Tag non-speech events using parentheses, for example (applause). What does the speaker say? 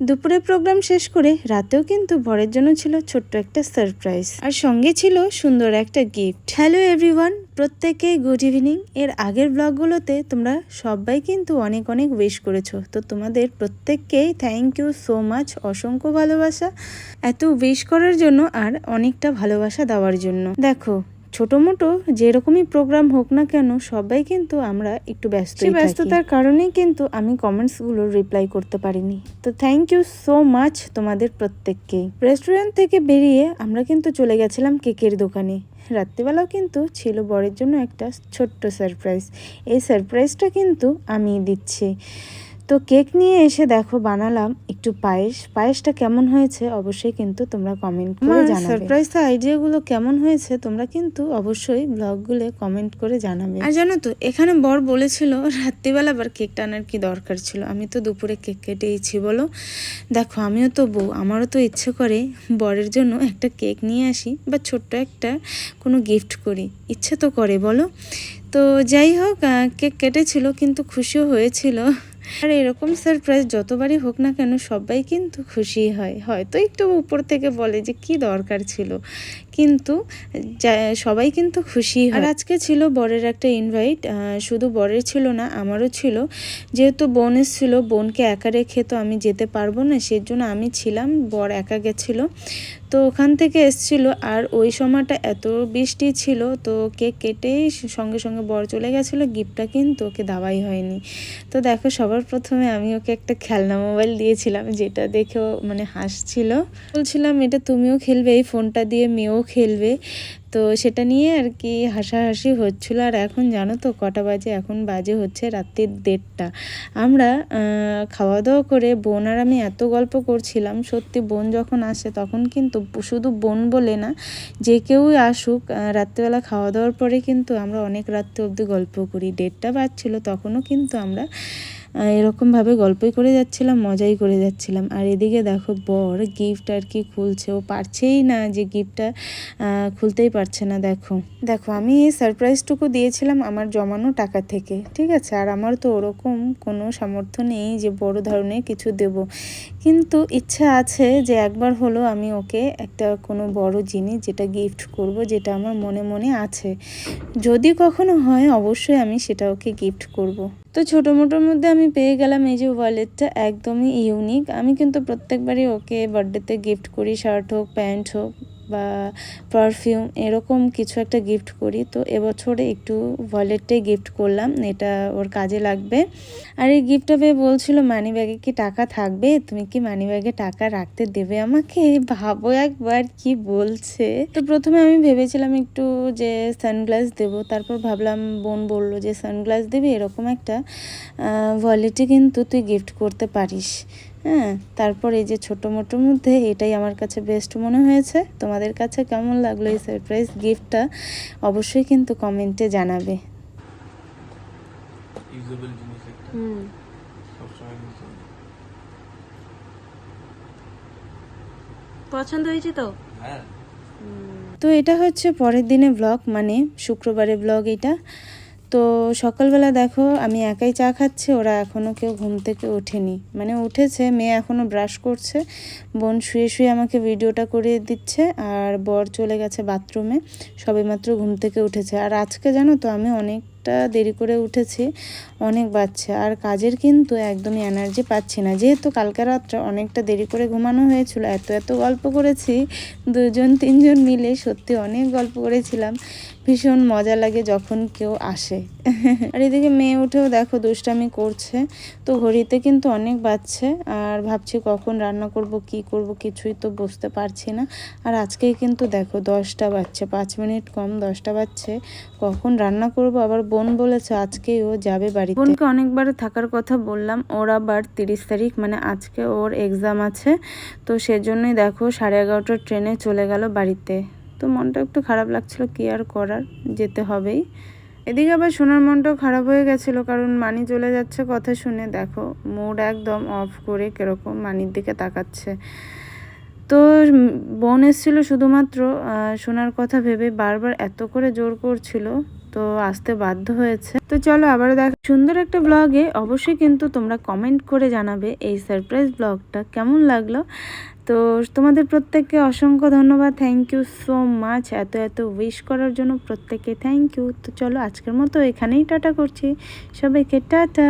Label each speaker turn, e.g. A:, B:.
A: দুপুরে প্রোগ্রাম শেষ করে রাতেও কিন্তু বরের জন্য ছিল ছোট্ট একটা সারপ্রাইজ আর সঙ্গে ছিল সুন্দর একটা গিফট হ্যালো এভরিওয়ান প্রত্যেকে গুড ইভিনিং এর আগের ব্লগগুলোতে তোমরা সবাই কিন্তু অনেক অনেক উইশ করেছ। তো তোমাদের প্রত্যেককেই থ্যাংক ইউ সো মাচ অসংখ্য ভালোবাসা। এত উইশ করার জন্য আর অনেকটা ভালোবাসা দেওয়ার জন্য। দেখো ছোট মোটো যেরকমই প্রোগ্রাম হোক না কেন সবাই কিন্তু আমরা একটু ব্যস্ত সেই ব্যস্ততার কারণেই কিন্তু আমি কমেন্টসগুলো রিপ্লাই করতে পারিনি। তো থ্যাংক ইউ সো মাচ তোমাদের প্রত্যেককেই রেস্টুরেন্ট থেকে বেরিয়ে আমরা কিন্তু চলে গেছিলাম কেকের দোকানে। রাত্রিবেলাও কিন্তু ছিল বরের জন্য একটা ছোট্ট সারপ্রাইজ এই সারপ্রাইজটা কিন্তু আমি দিচ্ছি। তো কেক নিয়ে এসে দেখো বানালাম। একটু পায়েস। পায়েসটা কেমন হয়েছে অবশ্যই কিন্তু তোমরা কমেন্ট করে জানাবে। সারপ্রাইজ আইডিয়াগুলো কেমন হয়েছে তোমরা কিন্তু অবশ্যই ব্লগগুলো কমেন্ট করে জানাবে। আর জানো তো এখানে বর বলেছিল রাত্রিবেলা আবার কেকটা আনার কি দরকার ছিল। আমি তো দুপুরে কেক কেটেইছি বলো। দেখো আমিও তো বউ আমারও তো ইচ্ছে করে বরের জন্য একটা কেক নিয়ে আসি বা ছোট্ট একটা কোনো গিফট করি। ইচ্ছে তো করে বলো। তো যাই হোক কেক কেটেছিল কিন্তু খুশিও হয়েছিল। আর এরকম সারপ্রাইজ যতবারই হোক না কেন সবাই কিন্তু খুশি হয়। হয়তো একটু উপর থেকে বলে যে কি দরকার ছিল। কিন্তু সবাই কিন্তু খুশি হয়। আর আজকে ছিল বরের একটা ইনভাইট শুধু বরের ছিল না, আমারও ছিল। যেহেতু বোন এসেছিল, বোনকে একা রেখে তো আমি যেতে পারব না, সেজন্য আমি ছিলাম, বর একা গেছিল। তো ওখান থেকে এসছিল আর ওই সময়টা এত বৃষ্টি ছিল, তো কেক কেটেই সঙ্গে সঙ্গে বর চলে গেছিল, গিফটটা কিন্তু ওকে দেওয়াই হয়নি। তো দেখো সবার প্রথমে আমি ওকে একটা খেলনা মোবাইল দিয়েছিলাম, যেটা দেখেও মানে হাসছিল। বলছিলাম, এটা তুমিও খেলবে, এই ফোনটা দিয়ে মেয়েও খেলবে। তো সেটা নিয়ে আর কি হাসাহাসি হচ্ছিল। আর এখন জানো তো কটা বাজে, এখন বাজে হচ্ছে রাত্রির দেড়টা। আমরা খাওয়া দাওয়া করে বোন আর আমি এত গল্প করছিলাম, সত্যি বোন যখন আসে তখন কিন্তু শুধু বোন বলে না, যে কেউই আসুক রাত্রিবেলা খাওয়া দাওয়ার পরে কিন্তু আমরা অনেক রাত্রে অবধি গল্প করি। দেড়টা বাজছিল তখনও কিন্তু আমরা এরকমভাবে গল্পই করে যাচ্ছিলাম, মজাই করে যাচ্ছিলাম। আর এদিকে দেখো বর গিফট আর কি খুলছে। ও পারছেই না যে গিফটটা খুলতেই পারছে না, দেখো। দেখো, আমি এই সারপ্রাইজটুকু দিয়েছিলাম আমার জমানো টাকা থেকে, ঠিক আছে? আর আমার তো ওরকম কোনো সামর্থ্য নেই যে বড় ধরনের কিছু দেব। কিন্তু ইচ্ছা আছে যে একবার হলো আমি ওকে একটা কোনো বড় জিনিস যেটা গিফট করব, যেটা আমার মনে মনে আছে। যদি কখনো হয়, অবশ্যই আমি সেটা ওকে গিফট করব। তো ছোটো মোটোর মধ্যে আমি পেয়ে গেলাম এই যে ওয়ালেটটা একদমই ইউনিক আমি কিন্তু প্রত্যেকবারই ওকে বার্থডেতে গিফট করি শার্ট হোক প্যান্ট হোক। বা পারফিউম এরকম কিছু একটা গিফট করি। তো এবছরে একটু ওয়ালেটটাই গিফট করলাম, এটা ওর কাজে লাগবে। আর এই গিফটটা পেয়ে বলছিল মানি ব্যাগে কি টাকা থাকবে? তুমি কি মানি ব্যাগে টাকা রাখতে দেবে আমাকে? ভাবো একবার কি বলছে। তো প্রথমে আমি ভেবেছিলাম একটু যে সানগ্লাস দেবো, তারপর ভাবলাম, বোন বলল যে সানগ্লাস দেবে, এরকম একটা ওয়ালেটে কিন্তু তুই গিফট করতে পারিস। হ্যাঁ তারপর এই যে ছোটো মোটোর মধ্যে এটাই আমার কাছে বেস্ট মনে হয়েছে। তোমাদের কাছে কেমন লাগল এই সারপ্রাইজ গিফটটা অবশ্যই কিন্তু কমেন্টে জানাবে।
B: পছন্দ হয়েছে তো?
C: হ্যাঁ।
A: তো এটা হচ্ছে পরের দিনে ব্লগ মানে শুক্রবারের ব্লগ এটা। তো সকালবেলা দেখো, আমি একাই চা খাচ্ছি, ওরা এখনও কেউ ঘুম থেকে ওঠেনি। মানে উঠেছে, মেয়ে এখনও ব্রাশ করছে, বোন শুয়ে শুয়ে আমাকে ভিডিওটা করে দিচ্ছে, আর বর চলে গেছে বাথরুমে সবেমাত্র ঘুম থেকে উঠেছে। আর আজকে জানো তো, আমি অনেকটা দেরি করে উঠেছি, অনেক বাচ্চা। আর কাজের কিন্তু একদমই এনার্জি পাচ্ছি না। যেহেতু কালকে রাত্রে অনেকটা দেরি করে ঘুমানো হয়েছিল, এত এত গল্প করেছি, দুজন তিনজন মিলে সত্যি অনেক গল্প করেছিলাম। ভীষণ মজা লাগে যখন কেউ আসে। (laughs) আর এদিকে মেয়ে উঠেও দেখো দুষ্টামি করছে। তো ঘড়িতে কিন্তু অনেক বাজছে, আর ভাবছি কখন রান্না করব, কি করব কিছুই তো বুঝতে পারছি না। আর আজকেই কিন্তু দেখো দশটা বাজছে, পাঁচ মিনিট কম দশটা বাজছে। কখন রান্না করব, আবার বোন বলেছে আজকেই ও যাবে বাড়িতে। বোনকে অনেকবার থাকার কথা বললাম, ওর আবার তিরিশ তারিখ মানে আজকে ওর এক্সাম আছে। তো সেজন্যই দেখো সাড়ে এগারোটার ট্রেনে চলে গেল বাড়িতে। তো মনটা একটু খারাপ লাগছিল, কি আর করার? যেতে হবেই। এদিকে আবার সোনার মনটাও খারাপ হয়ে গেছিল, কারণ মানি চলে যাচ্ছে কথা শুনে। দেখো মুড একদম অফ করে কীরকম মানির দিকে তাকাচ্ছে। তো বোন এসেছিল শুধুমাত্র সোনার কথা ভেবে বারবার এত করে জোর করছিল। তো আসতে বাধ্য হয়েছে। তো চলো আবারও দেখ সুন্দর একটা ব্লগে অবশ্যই কিন্তু তোমরা কমেন্ট করে জানাবে এই সারপ্রাইজ ব্লগটা কেমন লাগল। তো তোমাদের প্রত্যেককে অসংখ্য ধন্যবাদ। থ্যাংক ইউ সো মাচ এত এত উইশ করার জন্য প্রত্যেককে থ্যাংক ইউ তো চলো আজকের মতো এখানেই টাটা করছি। সবাইকে টাটা।